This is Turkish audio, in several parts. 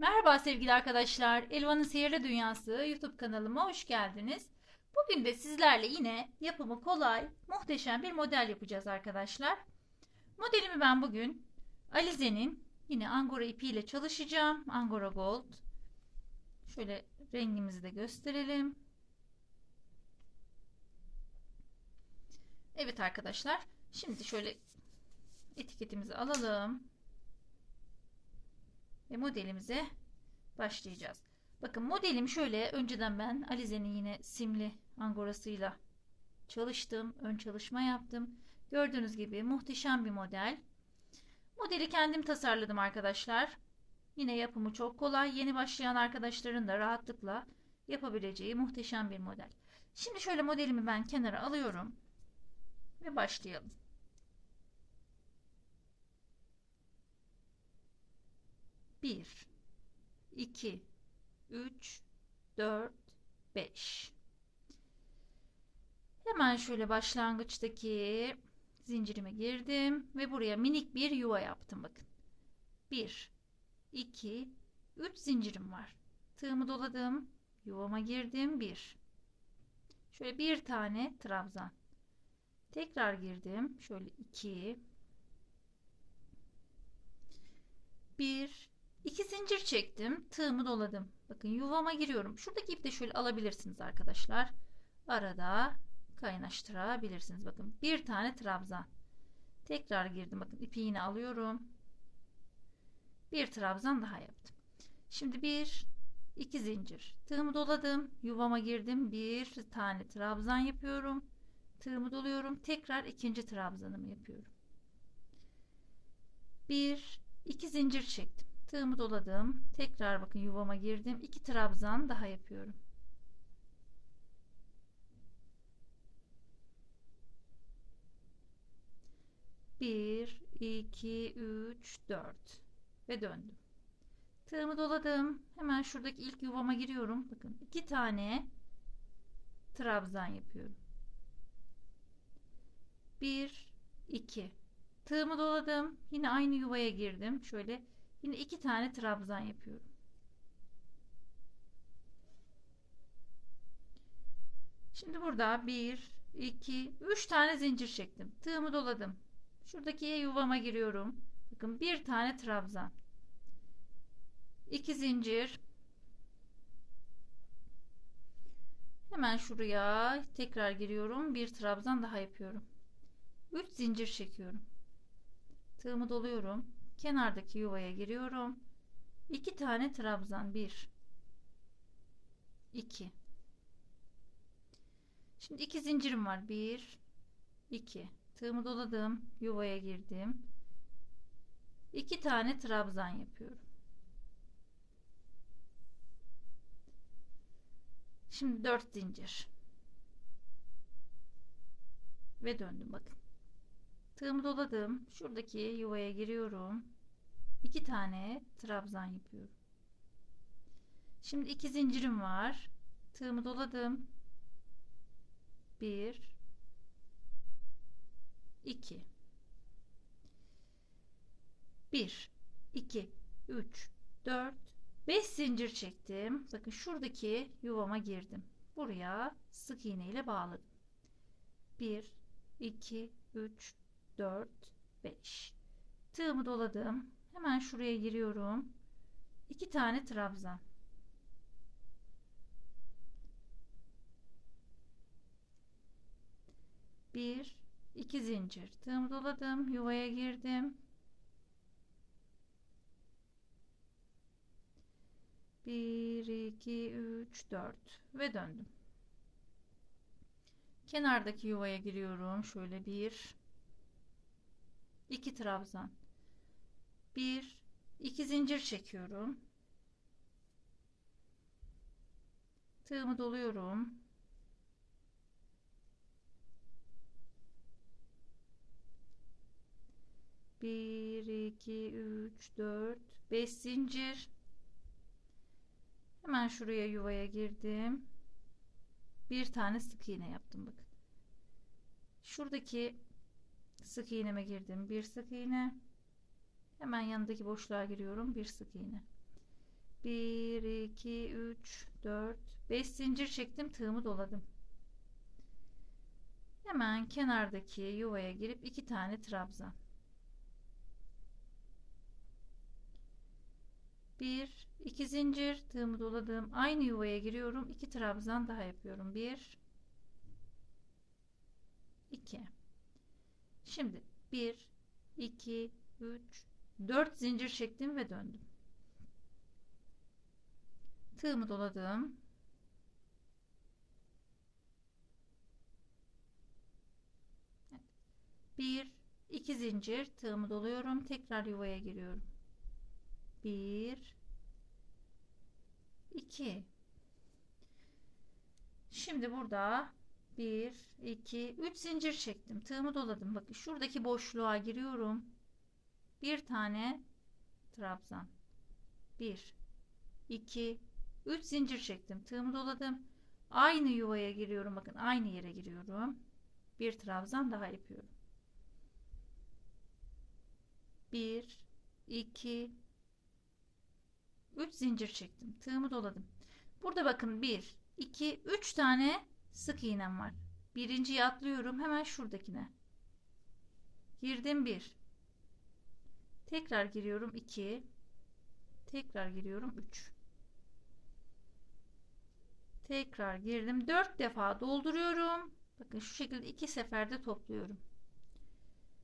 Merhaba sevgili arkadaşlar. Elvan'ın Sihirli Dünyası YouTube kanalıma hoş geldiniz. Bugün de sizlerle yine yapımı kolay, muhteşem bir model yapacağız arkadaşlar. Modelimi ben bugün Alize'nin yine Angora ipiyle çalışacağım. Angora Gold. Şöyle rengimizi de gösterelim. Evet arkadaşlar. Şimdi şöyle etiketimizi alalım ve modelimize başlayacağız. Bakın modelim şöyle önceden ben Alize'nin yine simli angorasıyla çalıştım. Ön çalışma yaptım. Gördüğünüz gibi muhteşem bir model. Modeli kendim tasarladım arkadaşlar. Yine yapımı çok kolay. Yeni başlayan arkadaşların da rahatlıkla yapabileceği muhteşem bir model. Şimdi şöyle modelimi ben kenara alıyorum ve başlayalım. 1 2 3 4 5 Hemen şöyle başlangıçtaki zincirime girdim ve buraya minik bir yuva yaptım bakın. 1 2 3 zincirim var. Tığımı doladım. Yuvama girdim. 1 Şöyle bir tane trabzan. Tekrar girdim. Şöyle 2 1 2 zincir çektim. Tığımı doladım. Bakın yuvama giriyorum. Şuradaki ipi de şöyle alabilirsiniz arkadaşlar. Arada kaynaştırabilirsiniz. Bakın bir tane trabzan. Tekrar girdim. Bakın ipi yine alıyorum. Bir trabzan daha yaptım. Şimdi bir iki zincir. Tığımı doladım. Yuvama girdim. Bir tane trabzan yapıyorum. Tığımı doluyorum. Tekrar ikinci trabzanımı yapıyorum. Bir iki zincir çektim. Tığımı doladım. Tekrar bakın yuvama girdim. İki trabzan daha yapıyorum. Bir, iki, üç, dört ve döndüm. Tığımı doladım. Hemen şuradaki ilk yuvama giriyorum. Bakın iki tane trabzan yapıyorum. Bir, iki. Tığımı doladım. Yine aynı yuvaya girdim. Şöyle Yine iki tane trabzan yapıyorum. Şimdi burada bir, iki, üç tane zincir çektim. Tığımı doladım. Şuradaki yuvama giriyorum. Bakın bir tane trabzan. iki zincir. Hemen şuraya tekrar giriyorum. Bir trabzan daha yapıyorum. Üç zincir çekiyorum. Tığımı doluyorum kenardaki yuvaya giriyorum. 2 tane trabzan 1 2 Şimdi iki zincirim var. 1 2 Tığımı doladım. Yuvaya girdim. 2 tane trabzan yapıyorum. Şimdi 4 zincir. Ve döndüm bakın. Tığımı doladım. Şuradaki yuvaya giriyorum. İki tane trabzan yapıyorum. Şimdi iki zincirim var. Tığımı doladım. Bir, iki, bir, iki, üç, dört, beş zincir çektim. Bakın şuradaki yuvama girdim. Buraya sık iğne ile bağladım. Bir, iki, üç, 4 5 tığımı doladım. Hemen şuraya giriyorum. 2 tane trabzan. Bir iki zincir. Tığımı doladım. Yuvaya girdim. Bir iki üç dört. Ve döndüm. Kenardaki yuvaya giriyorum. Şöyle bir 2 trabzan. 1 2 zincir çekiyorum. Tığımı doluyorum. Bir iki üç dört beş zincir. Hemen şuraya yuvaya girdim. Bir tane sık iğne yaptım bakın. Şuradaki sık iğneme girdim bir sık iğne hemen yanındaki boşluğa giriyorum bir sık iğne 1, 2, 3, 4, 5 zincir çektim. Tığımı doladım. Hemen kenardaki yuvaya girip iki tane trabzan. Bir, iki zincir tığımı doladım. Aynı yuvaya giriyorum. iki trabzan daha yapıyorum. Bir, iki. Şimdi bir, iki, üç, dört zincir çektim ve döndüm. Tığımı doladım. Bir, iki zincir tığımı doluyorum. Tekrar yuvaya giriyorum. Bir, iki. Şimdi burada bir, iki, üç zincir çektim. Tığımı doladım. Bakın şuradaki boşluğa giriyorum. Bir tane trabzan. Bir, iki, üç zincir çektim. Tığımı doladım. Aynı yuvaya giriyorum. Bakın aynı yere giriyorum. Bir trabzan daha yapıyorum. 1 2 3 zincir çektim. Tığımı doladım. Burada bakın 1 2 3 tane sık iğnem var. Birinciyi atlıyorum hemen şuradakine. Girdim 1. Tekrar giriyorum 2. Tekrar giriyorum 3. Tekrar girdim 4 defa dolduruyorum. Bakın şu şekilde iki seferde topluyorum.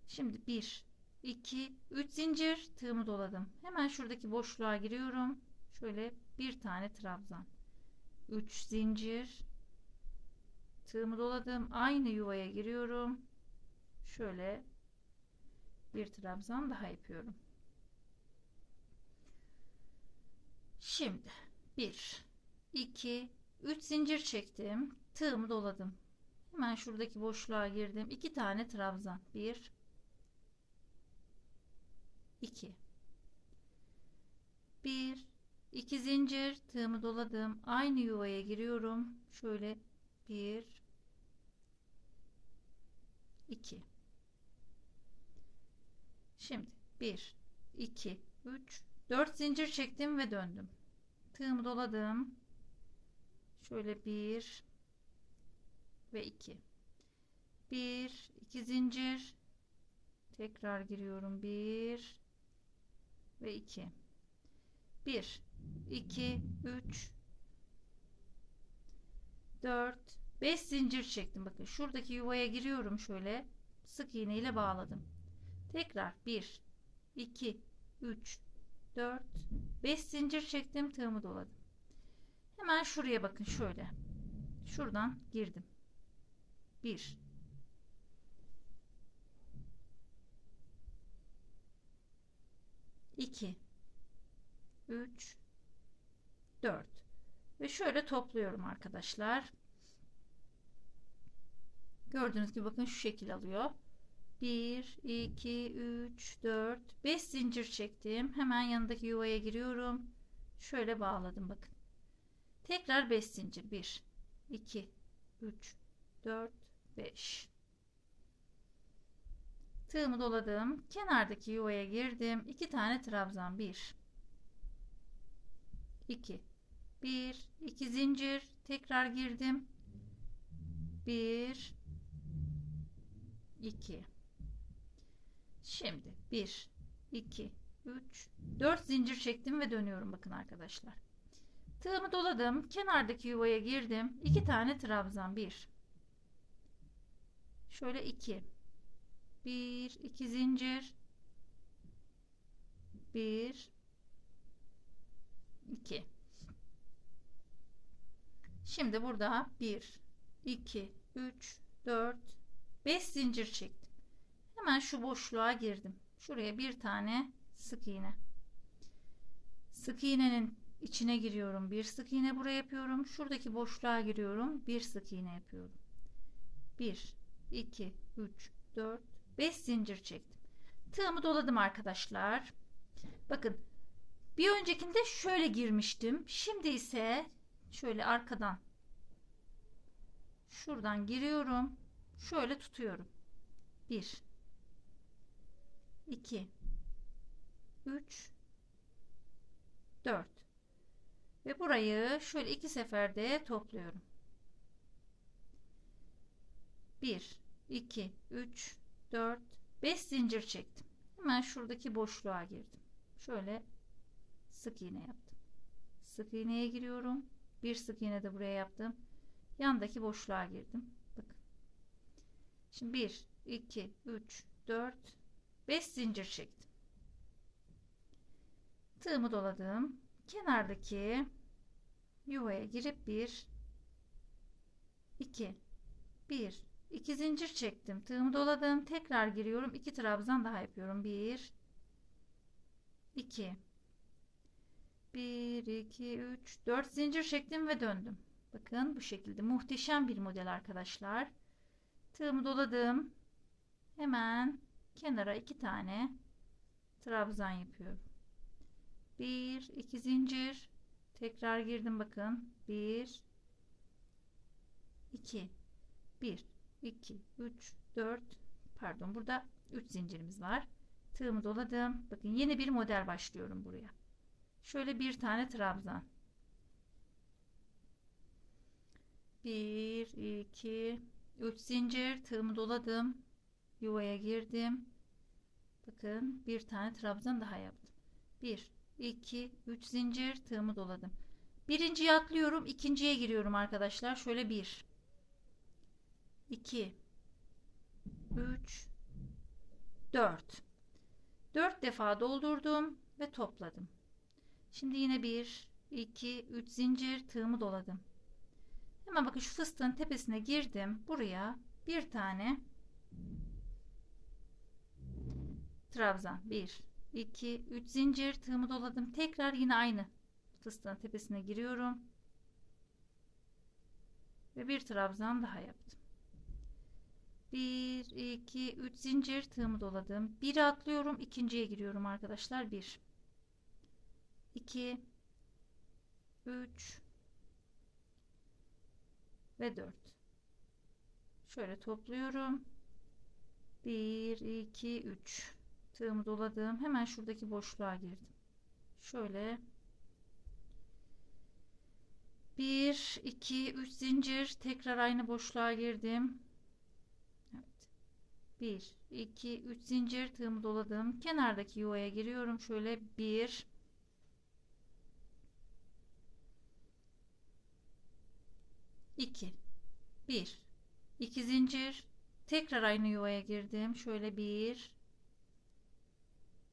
Şimdi 1 2 3 zincir tığımı doladım. Hemen şuradaki boşluğa giriyorum. Şöyle bir tane trabzan. 3 zincir tığımı doladım. Aynı yuvaya giriyorum. Şöyle bir trabzan daha yapıyorum. Şimdi 1 2 3 zincir çektim. Tığımı doladım. Hemen şuradaki boşluğa girdim. 2 tane trabzan. 1 2 1 2 zincir tığımı doladım. Aynı yuvaya giriyorum. Şöyle 1 2 Şimdi 1 2 3 4 zincir çektim ve döndüm. Tığımı doladım. Şöyle 1 ve 2 1 2 zincir. Tekrar giriyorum. 1 ve 2 1 2 3 4 5 zincir çektim. Bakın şuradaki yuvaya giriyorum şöyle. Sık iğne ile bağladım. Tekrar 1 2 3 4 5 zincir çektim tığımı doladım. Hemen şuraya bakın şöyle. Şuradan girdim. 1 2 3 4 ve şöyle topluyorum arkadaşlar. Gördüğünüz gibi bakın şu şekil alıyor. 1 2 3 4 5 zincir çektim. Hemen yanındaki yuvaya giriyorum. Şöyle bağladım bakın. Tekrar 5 zincir. 1 2 3 4 5 Tığımı doladım. Kenardaki yuvaya girdim. 2 tane trabzan. 1 2 1 2 zincir. Tekrar girdim. 1 2 Şimdi 1 2 3 4 zincir çektim ve dönüyorum bakın arkadaşlar. Tığımı doladım. Kenardaki yuvaya girdim. 2 tane trabzan. 1 Şöyle 2 1 2 zincir 1 2 Şimdi burada 1 2 3 4 5 zincir çektim. Hemen şu boşluğa girdim. Şuraya bir tane sık iğne. Sık iğnenin içine giriyorum. Bir sık iğne buraya yapıyorum. Şuradaki boşluğa giriyorum. Bir sık iğne yapıyorum. 1 2 3 4 5 zincir çektim. Tığımı doladım arkadaşlar. Bakın bir öncekinde şöyle girmiştim. Şimdi ise şöyle arkadan şuradan giriyorum. Şöyle tutuyorum. 1 2 3 4 Ve burayı şöyle iki seferde topluyorum. 1, 2, 3, 4, 5 zincir çektim. Hemen şuradaki boşluğa girdim. Şöyle sık iğne yaptım. Sık iğneye giriyorum. Bir sık iğne de buraya yaptım. Yandaki boşluğa girdim. Şimdi 1, 2, 3, 4, 5 zincir çektim. Tığımı doladım. Kenardaki yuvaya girip 1, 2, 1, 2 zincir çektim. Tığımı doladım. Tekrar giriyorum. 2 trabzan daha yapıyorum. 1, 2, 1, 2, 3, 4 zincir çektim ve döndüm. Bakın bu şekilde muhteşem bir model arkadaşlar. Tığımı doladım. Hemen kenara iki tane trabzan yapıyorum. 1, 2 zincir. Tekrar girdim bakın. 1, 2, 1, 2, 3, 4. Pardon burada 3 zincirimiz var. Tığımı doladım. Bakın yeni bir model başlıyorum buraya. Şöyle bir tane trabzan. 1, 2, 3 zincir. Tığımı doladım. Yuvaya girdim. Bakın bir tane trabzan daha yaptım. 1, 2, 3 zincir. Tığımı doladım. Birinciyi atlıyorum. ikinciye giriyorum arkadaşlar. Şöyle 1, 2, 3, 4. 4 defa doldurdum ve topladım. Şimdi yine 1, 2, 3 zincir tığımı doladım. Hemen bakın şu fıstığın tepesine girdim. Buraya bir tane trabzan. 1, 2, 3 zincir tığımı doladım. Tekrar yine aynı fıstığın tepesine giriyorum. Ve bir trabzan daha yaptım. 1, 2, 3 zincir tığımı doladım. 1 atlıyorum. ikinciye giriyorum arkadaşlar. 1, 2, 3 ve 4. Şöyle topluyorum. 1, 2, 3. Tığımı doladım. Hemen şuradaki boşluğa girdim. Şöyle 1, 2, 3 zincir. Tekrar aynı boşluğa girdim. 1, 2, 3 zincir tığımı doladım. Kenardaki yuvaya giriyorum. Şöyle 1, 2, 1, 2 zincir. Tekrar aynı yuvaya girdim. Şöyle 1,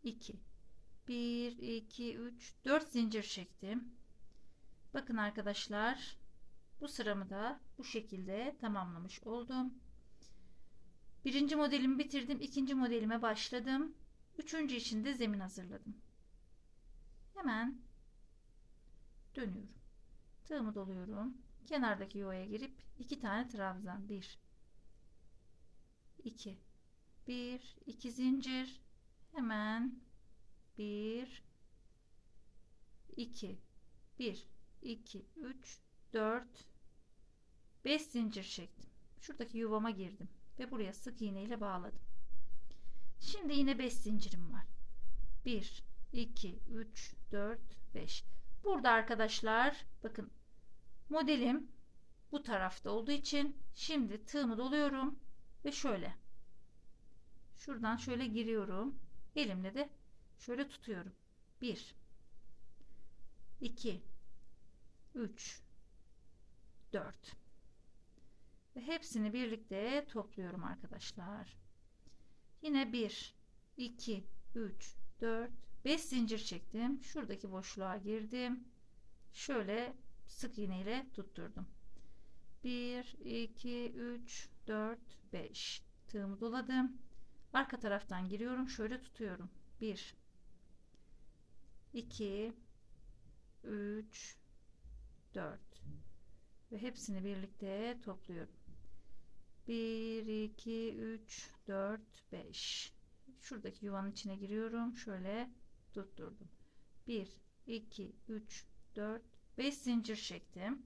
2, 1, 2, 3, 4 zincir çektim. Bakın arkadaşlar bu sıramı da bu şekilde tamamlamış oldum. Birinci modelimi bitirdim. ikinci modelime başladım. Üçüncü için de zemin hazırladım. Hemen dönüyorum. Tığımı doluyorum. Kenardaki yuvaya girip iki tane trabzan. Bir, iki, bir, iki zincir. Hemen bir, iki, bir, iki, üç, dört, beş zincir çektim. Şuradaki yuvama girdim ve buraya sık iğne ile bağladım. Şimdi yine 5 zincirim var. 1 2 3 4 5. Burada arkadaşlar bakın modelim bu tarafta olduğu için şimdi tığımı doluyorum ve şöyle şuradan şöyle giriyorum. Elimle de şöyle tutuyorum. 1 2 3 4 ve hepsini birlikte topluyorum arkadaşlar. Yine 1, 2, 3, 4, 5 zincir çektim. Şuradaki boşluğa girdim. Şöyle sık iğne ile tutturdum. 1, 2, 3, 4, 5. Tığımı doladım. Arka taraftan giriyorum. Şöyle tutuyorum. 1, 2, 3, 4 ve hepsini birlikte topluyorum. 1, 2, 3, 4, 5. Şuradaki yuvanın içine giriyorum. Şöyle tutturdum. 1, 2, 3, 4, 5 zincir çektim.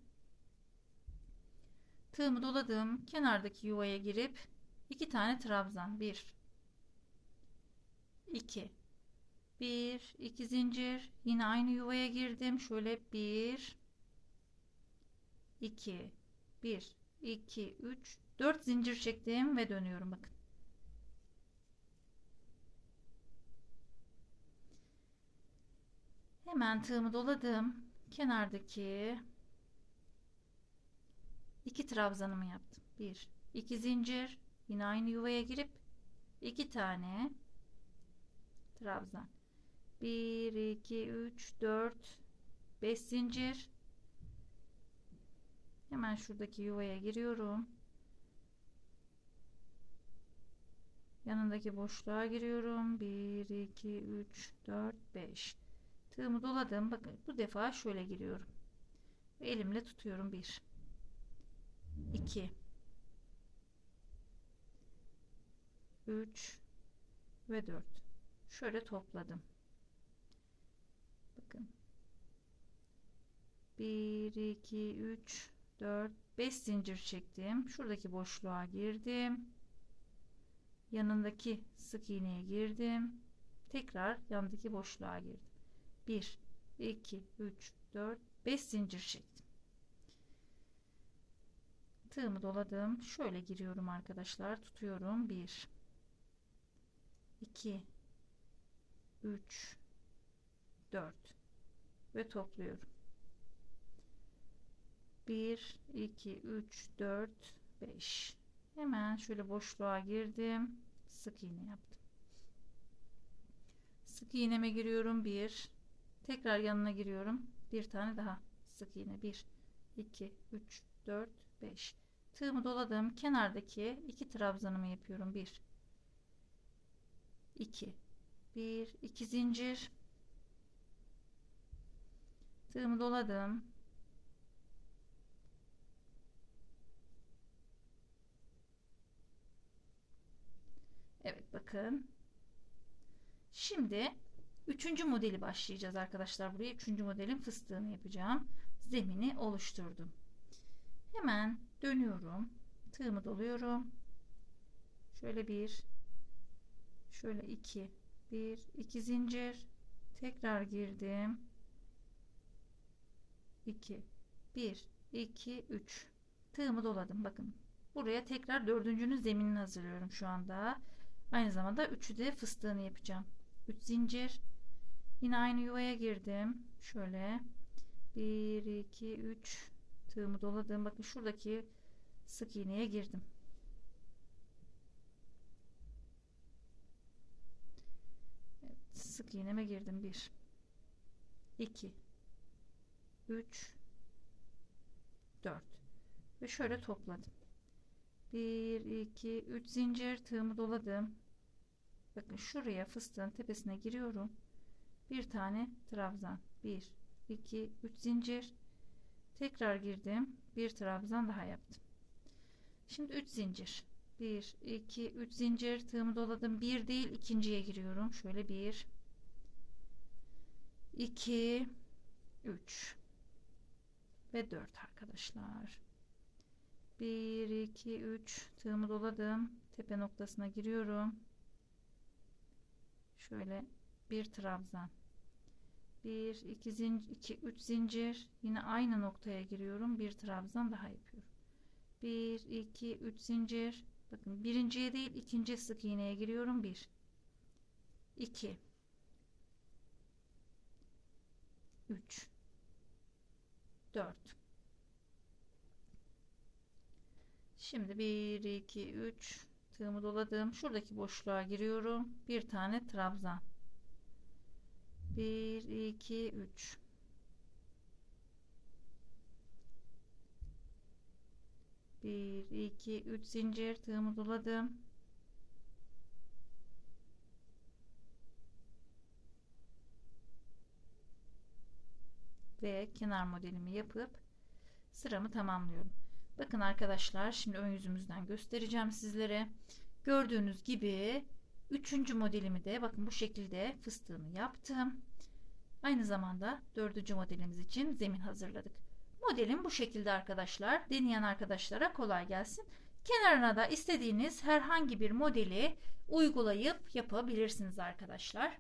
Tığımı doladım. Kenardaki yuvaya girip 2 tane trabzan. 1, 2, Bir, iki zincir. Yine aynı yuvaya girdim. Şöyle bir, iki, bir, iki, üç, dört zincir çektim ve dönüyorum bakın. Hemen tığımı doladım. Kenardaki iki trabzanımı yaptım. Bir, iki zincir. Yine aynı yuvaya girip iki tane trabzan. 1, 2, 3, 4, 5 zincir. Hemen şuradaki yuvaya giriyorum. Yanındaki boşluğa giriyorum. 1, 2, 3, 4, 5. Tığımı doladım. Bakın bu defa şöyle giriyorum. Elimle tutuyorum. 1, 2, 3 ve 4. Şöyle topladım. Bakın. 1, 2, 3, 4, 5 zincir çektim. Şuradaki boşluğa girdim. Yanındaki sık iğneye girdim. Tekrar yanındaki boşluğa girdim. 1, 2, 3, 4, 5 zincir çektim. Tığımı doladım. Şöyle giriyorum arkadaşlar. Tutuyorum. 1, 2, 3, 4 ve topluyorum. 1, 2, 3, 4, 5. Hemen şöyle boşluğa girdim. Sık iğne yaptım. Sık iğneme giriyorum. 1. Tekrar yanına giriyorum. Bir tane daha sık iğne. 1, 2, 3, 4, 5. Tığımı doladım. Kenardaki iki trabzanımı yapıyorum. 1, 2, 1, 2 zincir. Tığımı doladım. Evet bakın. Şimdi üçüncü modeli başlayacağız arkadaşlar. Buraya üçüncü modelin fıstığını yapacağım. Zemini oluşturdum. Hemen dönüyorum. Tığımı doluyorum. Şöyle bir, şöyle iki, bir, iki zincir. Tekrar girdim. 2 1 2 3 tığımı doladım bakın buraya tekrar dördüncünün zeminini hazırlıyorum şu anda aynı zamanda üçü de fıstığını yapacağım 3 zincir yine aynı yuvaya girdim. Şöyle. 1 2 3 tığımı doladım. Bakın şuradaki sık iğneye girdim. Evet, sık iğneme girdim. 1 2 3 4 ve şöyle topladım. 1 2 3 zincir. Tığımı doladım. Bakın şuraya fıstığın tepesine giriyorum bir tane trabzan. 1 2 3 zincir. Tekrar girdim. Bir trabzan daha yaptım. Şimdi 3 zincir. 1 2 3 zincir. Tığımı doladım. Bir değil ikinciye giriyorum. Şöyle 1 2 3 ve 4 arkadaşlar. 1 2 3 tığımı doladım. Tepe noktasına giriyorum. Şöyle bir trabzan. 1 2 zincir 2 3 zincir yine aynı noktaya giriyorum. Bir trabzan daha yapıyorum. 1 2 3 zincir. Bakın birinciye değil ikinci sık iğneye giriyorum. 1 2 3 4 Şimdi 1 2 3 tığımı doladım. Şuradaki boşluğa giriyorum. Bir tane trabzan. 1 2 3 1 2 3 zincir tığımı doladım. ve kenar modelimi yapıp sıramı tamamlıyorum. Bakın arkadaşlar şimdi ön yüzümüzden göstereceğim sizlere. Gördüğünüz gibi üçüncü modelimi de bakın bu şekilde fıstığını yaptım. Aynı zamanda dördüncü modelimiz için zemin hazırladık. Modelim bu şekilde arkadaşlar. Deneyen arkadaşlara kolay gelsin. Kenarına da istediğiniz herhangi bir modeli uygulayıp yapabilirsiniz arkadaşlar.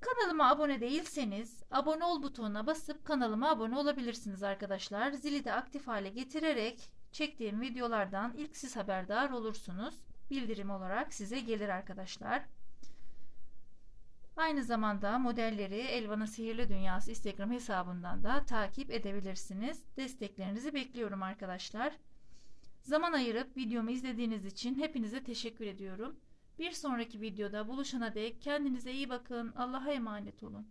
Kanalıma abone değilseniz abone ol butonuna basıp kanalıma abone olabilirsiniz arkadaşlar. Zili de aktif hale getirerek çektiğim videolardan ilk siz haberdar olursunuz. Bildirim olarak size gelir arkadaşlar. Aynı zamanda modelleri Elvan'ın Sihirli Dünyası Instagram hesabından da takip edebilirsiniz. Desteklerinizi bekliyorum arkadaşlar. Zaman ayırıp videomu izlediğiniz için hepinize teşekkür ediyorum. Bir sonraki videoda buluşana dek kendinize iyi bakın. Allah'a emanet olun.